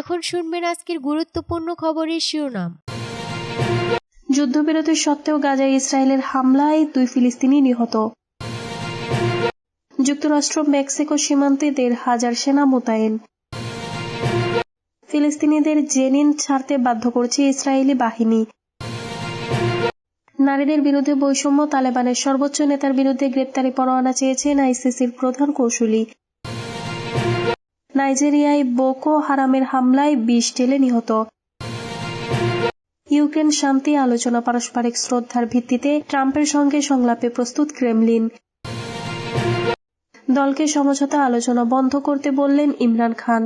এখন শুনবেন আজকের গুরুত্বপূর্ণ খবরের শিরোনাম। যুদ্ধবিরতি সত্ত্বেও গাজায় ইসরায়েলের হামলায় দুই ফিলিস্তিনি নিহত। যুক্তরাষ্ট্র, মেক্সিকো সীমান্তে দেড় হাজার সেনা মোতায়েন। ফিলিস্তিনিদের জেনিন ছাড়তে বাধ্য করছে ইসরায়েলি বাহিনী। নারীদের বিরুদ্ধে বৈষম্য, তালেবানের সর্বোচ্চ নেতার বিরুদ্ধে গ্রেপ্তারি পরোয়ানা চেয়েছেন আইসিসির প্রধান কৌশলী। নাইজেরিয়ায় বোকো হারামের হামলায় বিষ টেলে নিহত। ইউক্রেন শান্তি আলোচনা পারস্পরিক শ্রদ্ধার ভিত্তিতে ট্রাম্পের সঙ্গে সংলাপে প্রস্তুত ক্রেমলিন। দলকে সমঝোতা আলোচনা বন্ধ করতে বললেন ইমরান খান।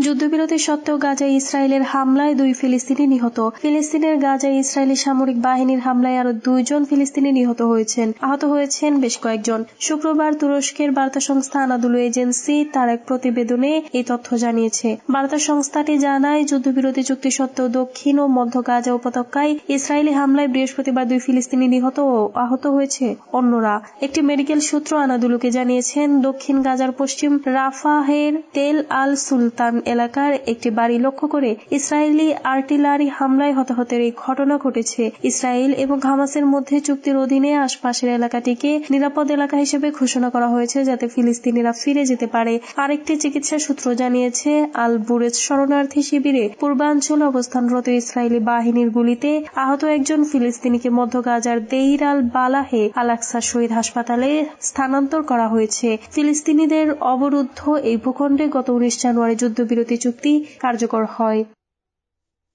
যুদ্ধবিরতি সত্ত্বেও গাজায় ইসরায়েলের হামলায় দুই ফিলিস্তিনি নিহত। ফিলিস্তিনের গাজায় ইসরায়েলি সামরিক বাহিনীর হামলায় আরও দুইজন ফিলিস্তিনি নিহত হয়েছেন। আহত হয়েছেন বেশ কয়েকজন। শুক্রবার তুরস্কের বার্তা সংস্থা আনাদুলু এজেন্সি তার এক প্রতিবেদনে এই তথ্য জানিয়েছে। বার্তা সংস্থাটি জানায়, যুদ্ধবিরতি চুক্তি সত্ত্বেও দক্ষিণ ও মধ্য গাজা উপত্যকায় ইসরায়েলি হামলায় বৃহস্পতিবার দুই ফিলিস্তিনি নিহত ও আহত হয়েছে অন্যরা। একটি মেডিকেল সূত্র আনাদুলুকে জানিয়েছেন, দক্ষিণ গাজার পশ্চিম রাফাহের তেল আল সুলতান এলাকার একটি বাড়ি লক্ষ্য করে ইসরায়েলি আর্টিলারি হামলায় হতাহতের এই ঘটনা ঘটেছে। ইসরায়েল এবং হামাসের মধ্যে চুক্তির অধীনে আশপাশের এলাকাটিকে নিরাপদ এলাকা হিসেবে ঘোষণা করা হয়েছে যাতে ফিলিস্তিনিরা ফিরে যেতে পারে। আরেকটি চিকিৎসা সূত্র জানিয়েছে আল বুরেজ শরণার্থী শিবিরে পূর্বাঞ্চলে অবস্থানরত ইসরায়েলি বাহিনীর গুলিতে আহত একজন ফিলিস্তিনিকে মধ্য গাজার দেইর আল বালাহে আলাক্সা শহীদ হাসপাতালে স্থানান্তর করা হয়েছে। ফিলিস্তিনিদের অবরুদ্ধ এই ভূখণ্ডে গত উনিশ জানুয়ারি যুদ্ধবিরতি চুক্তি কার্যকর হয়।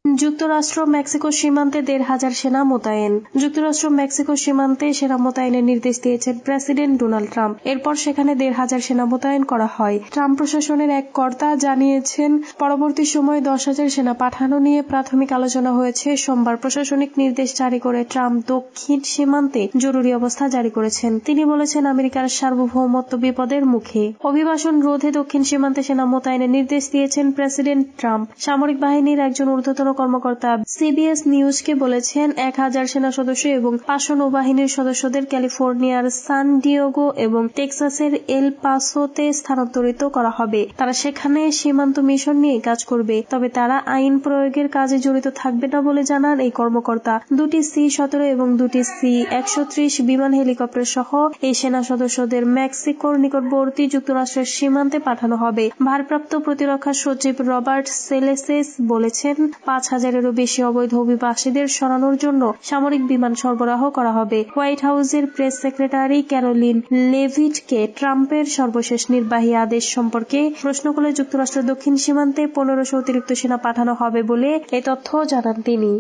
যুক্তরাষ্ট্র মেক্সিকো সীমান্তে দেড় হাজার সেনা মোতায়েন। যুক্তরাষ্ট্র মেক্সিকো সীমান্তে সেনা মোতায়েনের নির্দেশ দিয়েছেন প্রেসিডেন্ট ডোনাল্ড ট্রাম্প। এরপর সেখানে দেড় হাজার সেনা মোতায়েন করা হয়। ট্রাম্প প্রশাসনের এক কর্তা জানিয়েছেন, পরবর্তী সময়ে দশ হাজার সেনা পাঠানো নিয়ে প্রাথমিক আলোচনা হয়েছে। সোমবার প্রশাসনিক নির্দেশ জারি করে ট্রাম্প দক্ষিণ সীমান্তে জরুরি অবস্থা জারি করেছেন। তিনি বলেছেন, আমেরিকার সার্বভৌমত্ব বিপদের মুখে। অভিবাসন রোধে দক্ষিণ সীমান্তে সেনা মোতায়েনের নির্দেশ দিয়েছেন প্রেসিডেন্ট ট্রাম্প। সামরিক বাহিনীর একজন ঊর্ধ্বতন কর্মকর্তা সিবিএস নিউজকে বলেছেন, এক হাজার সেনা সদস্য এবং পাঁচশো নৌবাহিনীর সদস্যদের ক্যালিফোর্নিয়ার সান ডিওগো এবং টেক্সাসের এল পাসোতে স্থানান্তরিত করা হবে। তারা সেখানে সীমান্ত মিশন নিয়ে কাজ করবে, তবে তারা আইন প্রয়োগের কাজে জড়িত থাকবে না বলে জানান এই কর্মকর্তা। দুটি সি সতেরো এবং দুটি সি একশো ত্রিশ বিমান হেলিকপ্টার সহ এই সেনা সদস্যদের মেক্সিকোর নিকটবর্তী যুক্তরাষ্ট্রের সীমান্তে পাঠানো হবে। ভারপ্রাপ্ত প্রতিরক্ষা সচিব রবার্ট সেলেসেস বলেছেন, পাঁচ হাজারেরও বেশি অবৈধ অভিবাসীদের সরানোর জন্য সামরিক বিমান সরবরাহ করা হবে। হোয়াইট হাউসের প্রেস সেক্রেটারি ক্যারোলিন লেভিটকে ট্রাম্পের সর্বশেষ নির্বাহী আদেশ সম্পর্কে প্রশ্ন করে যুক্তরাষ্ট্রের দক্ষিণ সীমান্তে পনেরোশো অতিরিক্ত সেনা পাঠানো হবে বলে এ তথ্য জানান তিনি।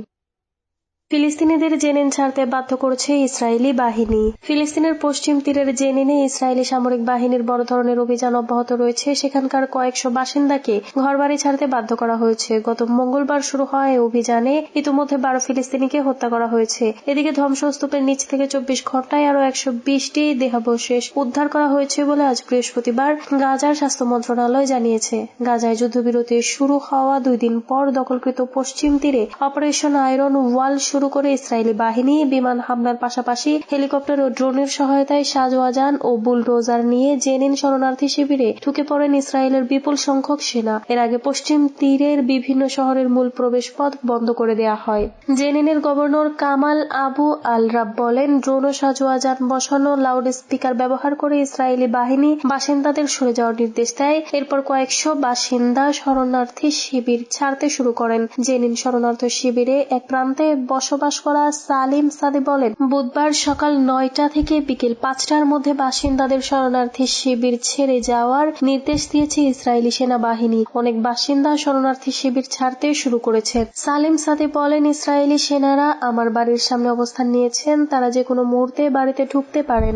ফিলিস্তিনিদের জেনিন ছাড়তে বাধ্য করছে ইসরায়েলি বাহিনী। ফিলিস্তিনের পশ্চিম তীরের জেনিনে ইসরায়েলি সামরিক বাহিনীর বড় ধরনের অভিযান অব্যাহত রয়েছে। সেখানকার কয়েকশো বাসিন্দাকে ঘরবাড়ি ছাড়তে বাধ্য করা হয়েছে। গত মঙ্গলবার শুরু হওয়া অভিযানে ইতিমধ্যে বারো ফিলিস্তিনিকে হত্যা করা হয়েছে। এদিকে ধ্বংসস্তূপের নিচ থেকে চব্বিশ ঘন্টায় আরও একশো বিশটি দেহাবশেষ উদ্ধার করা হয়েছে বলে আজ বৃহস্পতিবার গাজার স্বাস্থ্য মন্ত্রণালয় জানিয়েছে। গাজায় যুদ্ধবিরতি শুরু হওয়া দুই দিন পর দখলকৃত পশ্চিম তীরে অপারেশন আয়রন ওয়াল শুরু করে ইসরায়েলি বাহিনী বিমান হামলার পাশাপাশি হেলিকপ্টার ও ড্রোনের সহায়তায় সাজওয়াজান ও বুলডোজার নিয়ে জেনিন শরণার্থী শিবিরে ঢুকে পড়েন ইসরায়েলের বিপুল সংখ্যক সেনা। এর আগে পশ্চিম তীরের বিভিন্ন শহরের মূল প্রবেশ পথ বন্ধ করে দেওয়া হয়। জেনিনের governor Kamal Abu al Rub বলেন, ড্রোন ও সাজওয়াজান বসানো লাউড স্পিকার ব্যবহার করে ইসরায়েলি বাহিনী বাসিন্দাদের সরে যাওয়ার নির্দেশ দেয়। এরপর কয়েকশো বাসিন্দা শরণার্থী শিবির ছাড়তে শুরু করেন। জেনিন শরণার্থী শিবিরে এক প্রান্তে বসবাস করা সালিম সাদি বলেন, বুধবার সকাল নয়টা থেকে বিকেল পাঁচটার মধ্যে বাসিন্দাদের শরণার্থী শিবির ছেড়ে যাওয়ার নির্দেশ দিয়েছে ইসরায়েলি সেনাবাহিনী। অনেক বাসিন্দা শরণার্থী শিবির ছাড়তে শুরু করেছে। সালিম সাদি বলেন, ইসরায়েলি সেনারা আমার বাড়ির সামনে অবস্থান নিয়েছেন, তারা যে কোনো মুহূর্তে বাড়িতে ঢুকতে পারেন।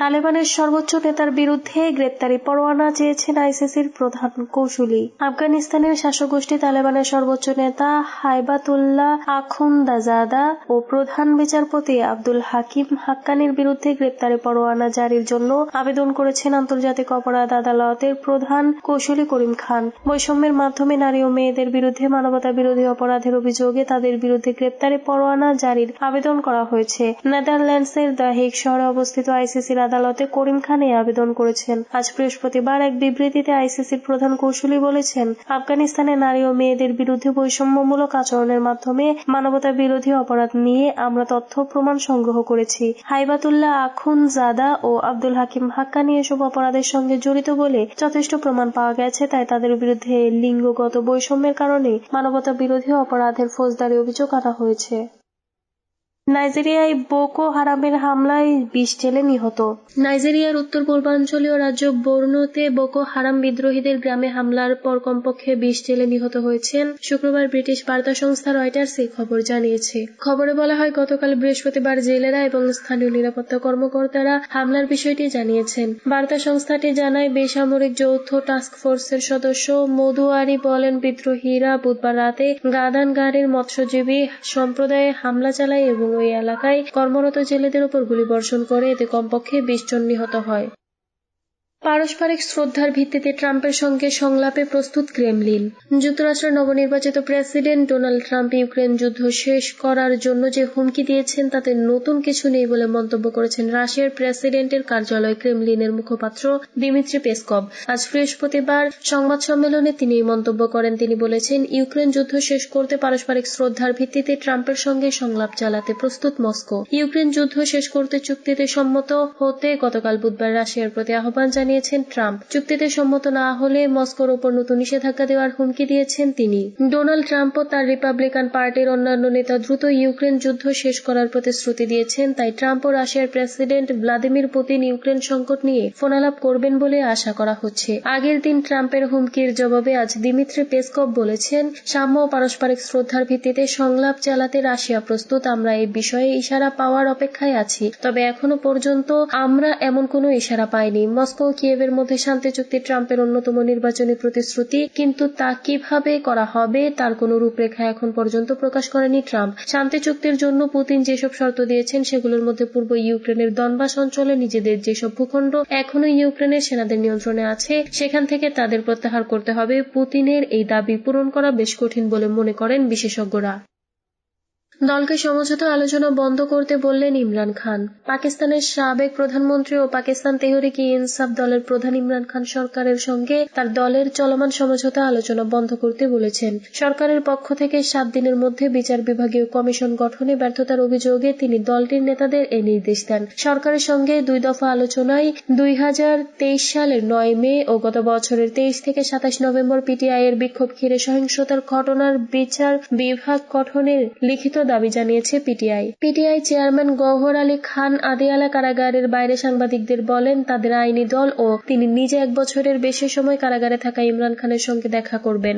তালেবানের সর্বোচ্চ নেতার বিরুদ্ধে গ্রেপ্তারি পরোয়ানা চেয়েছেন আইসিসির প্রধান কৌশলী। আফগানিস্তানের শাসকগোষ্ঠী তালেবানের সর্বোচ্চ নেতা হাইবাতুল্লাহ আখুন্দাজাদা ও প্রধান বিচারপতি আব্দুল হাকিম হাক্কানির বিরুদ্ধে গ্রেপ্তারি পরোয়ানা জারির জন্য আবেদন করেছেন আন্তর্জাতিক অপরাধ আদালতের প্রধান কৌশলী করিম খান। বৈষম্যের মাধ্যমে নারী ও মেয়েদের বিরুদ্ধে মানবতা বিরোধী অপরাধের অভিযোগে তাদের বিরুদ্ধে গ্রেপ্তারি পরোয়ানা জারির আবেদন করা হয়েছে। নেদারল্যান্ডসের দ্য হেগ শহরে অবস্থিত আইসিসির আদালতে করিম খান আবেদন করেছেন। আজ বৃহস্পতিবার এক বিবৃতিতে আইসিসির প্রধান কৌশলী বলেছেন, আফগানিস্তানে নারী ও মেয়েদের বিরুদ্ধে বৈষম্যমূলক আচরণের মাধ্যমে মানবতা বিরোধী অপরাধ নিয়ে আমরা তথ্য প্রমাণ সংগ্রহ করেছি। হাইবাতুল্লাহ আখুন জাদা ও আব্দুল হাকিম হাক্কানি এসব অপরাধের সঙ্গে জড়িত বলে যথেষ্ট প্রমাণ পাওয়া গেছে, তাই তাদের বিরুদ্ধে লিঙ্গগত বৈষম্যের কারণে মানবতা বিরোধী অপরাধের ফৌজদারি অভিযোগ আনা হয়েছে। নাইজেরিয়ায় বোকো হারামের হামলায় বিশ জেলে নিহত। নাইজেরিয়ার উত্তর পূর্বাঞ্চলীয় রাজ্য বোর্নোতে বোকো হারাম বিদ্রোহীদের গ্রামে হামলার পর কমপক্ষে বিশ জেলে নিহত হয়েছেন শুক্রবার ব্রিটিশ বার্তা সংস্থা রয়টার্স এই খবর জানিয়েছে। খবরে বলা হয়, গতকাল বৃহস্পতিবার জেলেরা এবং স্থানীয় নিরাপত্তা কর্মকর্তারা হামলার বিষয়টি জানিয়েছেন। বার্তা সংস্থাটি জানায়, বেসামরিক যৌথ টাস্ক ফোর্সের সদস্য মধুয়ারি বলেন, বিদ্রোহীরা বুধবার রাতে গাদান গাড়ির মৎস্যজীবী সম্প্রদায়ে হামলা চালায় এবং ওই এলাকায় কর্মরত জেলেদের উপর গুলিবর্ষণ করে এতে কমপক্ষে বিশ জন নিহত হয়। পারস্পরিক শ্রদ্ধার ভিত্তিতে ট্রাম্পের সঙ্গে সংলাপে প্রস্তুত ক্রেমলিন। যুক্তরাষ্ট্রের নবনির্বাচিত প্রেসিডেন্ট ডোনাল্ড ট্রাম্প ইউক্রেন যুদ্ধ শেষ করার জন্য যে হুমকি দিয়েছেন, তাতে নতুন কিছু নেই বলে মন্তব্য করেছেন রাশিয়ার প্রেসিডেন্টের কার্যালয় ক্রেমলিনের মুখপাত্র দিমিত্রি পেসকভ। আজ বৃহস্পতিবার সংবাদ সম্মেলনে তিনি এই মন্তব্য করেন। তিনি বলেছেন, ইউক্রেন যুদ্ধ শেষ করতে পারস্পরিক শ্রদ্ধার ভিত্তিতে ট্রাম্পের সঙ্গে সংলাপ চালাতে প্রস্তুত মস্কো। ইউক্রেন যুদ্ধ শেষ করতে চুক্তিতে সম্মত হতে গতকাল বুধবার রাশিয়ার প্রতি আহ্বান জানিয়েছেন ট্রাম্প। চুক্তিতে সম্মত না হলে মস্কোর ওপর নতুন নিষেধাজ্ঞা দেওয়ার হুমকি দিয়েছেন তিনি। ডোনাল্ড ট্রাম্পও তার রিপাবলিকান পার্টির অন্যান্য নেতা দ্রুত ইউক্রেন যুদ্ধ শেষ করার প্রতিশ্রুতি দিয়েছেন, তাই ট্রাম্প ও রাশিয়ার প্রেসিডেন্ট ভ্লাদিমির পুতিন ইউক্রেন সংকট নিয়ে ফোনালাপ করবেন বলে আশা করা হচ্ছে। আগের দিন ট্রাম্পের হুমকির জবাবে আজ দিমিত্রি পেসকভ বলেছেন, সাম্য ও পারস্পরিক শ্রদ্ধার ভিত্তিতে সংলাপ চালাতে রাশিয়া প্রস্তুত, আমরা এই বিষয়ে ইশারা পাওয়ার অপেক্ষায় আছি। তবে এখনও পর্যন্ত আমরা এমন কোনো ইশারা পাইনি। মস্কো ও কিয়েভের মধ্যে শান্তি চুক্তি ট্রাম্পের অন্যতম নির্বাচনী প্রতিশ্রুতি, কিন্তু তা কীভাবে করা হবে তার কোনো রূপরেখা এখন পর্যন্ত প্রকাশ করেনি ট্রাম্প। শান্তি চুক্তির জন্য পুতিন যেসব শর্ত দিয়েছেন, সেগুলোর মধ্যে পূর্ব ইউক্রেনের দনবাস অঞ্চলে নিজেদের যেসব ভূখণ্ড এখনও ইউক্রেনের সেনাদের নিয়ন্ত্রণে আছে, সেখান থেকে তাদের প্রত্যাহার করতে হবে পুতিনের। এই দাবি পূরণ করা বেশ কঠিন বলে মনে করেন বিশেষজ্ঞরা। দলকে সমঝোতা আলোচনা বন্ধ করতে বললেন ইমরান খান। পাকিস্তানের সাবেক প্রধানমন্ত্রী ও পাকিস্তান তেহরিক ইনসাফ দলের প্রধান ইমরান খান সরকারের সঙ্গে তার দলের চলমান সমঝোতা আলোচনা বন্ধ করতে বলেছেন। সরকারের পক্ষ থেকে সাত দিনের মধ্যে বিচার বিভাগীয় কমিশন গঠনে ব্যর্থতার অভিযোগে তিনি দলটির নেতাদের এ নির্দেশ দেন। সরকারের সঙ্গে দুই দফা আলোচনায় দুই হাজার তেইশ সালের নয় মে ও গত বছরের তেইশ থেকে সাতাশ নভেম্বর পিটিআই এর বিক্ষোভ ঘিরে সহিংসতার ঘটনার বিচার বিভাগ গঠনের লিখিত দাবি জানিয়েছে পিটিআই। পিটিআই চেয়ারম্যান গওহর আলী খান আদিয়ালা কারাগারের বাইরে সাংবাদিকদের বলেন, তাদের আইনি দল ও তিনি নিজে এক বছরের বেশি সময় কারাগারে থাকা ইমরান খানের সঙ্গে দেখা করবেন।